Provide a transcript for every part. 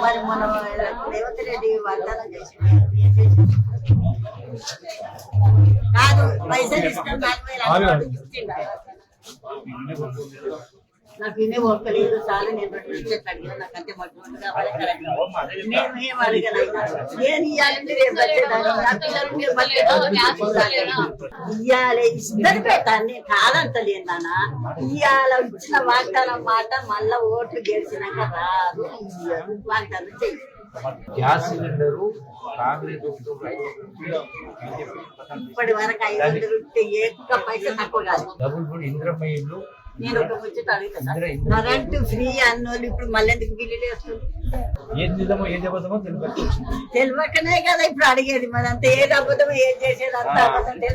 మరి మన రేవంత్ రెడ్డి వాగ్దానం చేసి కాదు పైసలు ఇస్తాం నాకు వేలు నాకు ఇన్నే ఓర్కలేదు చాలా నేను రెండు అడిగినా నాకు అంతే. నేను ఏం రేపు. నా పిల్లలు మీరు ఇయ్యాలి ఇద్దరు పెట్టాను నేను కాదంటలేను నాన్న. ఇయ్యాల ఇచ్చిన వాగ్దానం మాట మళ్ళా ఓట్లు గెలిచినాక రాదు. వాగ్దానం చెయ్యి. గ్యాస్ సిలిండరు కాంగ్రెస్ ప్రభుత్వం ఇప్పటి వరకు ఐదు వందలు ఉంటే ఏ ఒక్క పైసా తక్కువ కాదు. డబుల్ నేను ఒక ముచ్చట అడుగుతా. కరెంట్ ఫ్రీ అన్నోళ్ళు ఇప్పుడు మళ్ళీ ఎందుకు బిల్లులు వేస్తుంది తెలియకనే కదా ఇప్పుడు అడిగేది. మరి అంత ఏది అబద్ధం ఏది చేసేది అంత అబద్ధం ఏ.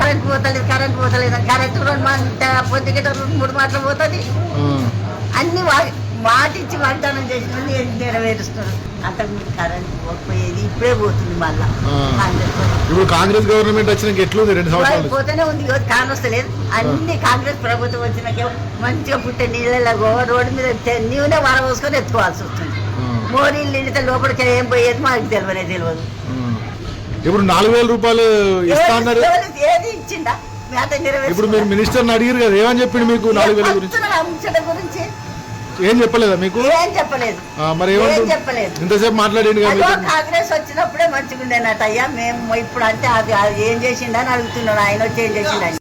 కరెంట్ పోతలేదు కరెంట్ పోతలేదు. కరెంట్ రెండు పొద్దుగిట రెండు మూడు మాటలు పోతుంది. అన్ని మాటిచ్చి వాగ్దానం చేసినది నెరవేరుస్తున్నారు? అంతకు కరెంట్ పోకపోయేది ఇప్పుడే పోతుంది మళ్ళా. ఇప్పుడు కాంగ్రెస్ గవర్నమెంట్ వచ్చినాక ఎట్లుంది రెండు సంవత్సరాలు? పోతేనే ఉంది కాంగ్రెస్ లేదు. అన్ని కాంగ్రెస్ ప్రభుత్వం వచ్చినాక మంచిగా పుట్టే నీళ్ళలో రోడ్డు మీద నీవునే వర పోసుకొని ఎత్తుకోవాల్సి వస్తుంది. మోరీలు నిండితే లోపలికి ఏం పోయేది మాకు తెలియనే తెలియదు ఇప్పుడు నాలుగు వేల రూపాయలు ఇస్తా అన్నారు. ఎవరు- ఏది ఇచ్చిందా మేత ఇప్పుడు మీరు మినిస్టర్ని అడిగారు కదా ఏమని చెప్పిండు మీకు నాలుగు వేల గురించి? గురించి? ఏం చెప్పలేదా మీకు? ఏం చెప్పలేదు. మరి ఏం చెప్పలేదు. ఇంతసేపు మాట్లాడిండు. కాంగ్రెస్ వచ్చినప్పుడే మంచిగా ఉండేనట అయ్యా. మేము ఇప్పుడు అంటే అది ఏం చేసిండని అడుగుతున్నాడు. ఆయన వచ్చి ఏం చేసిండని.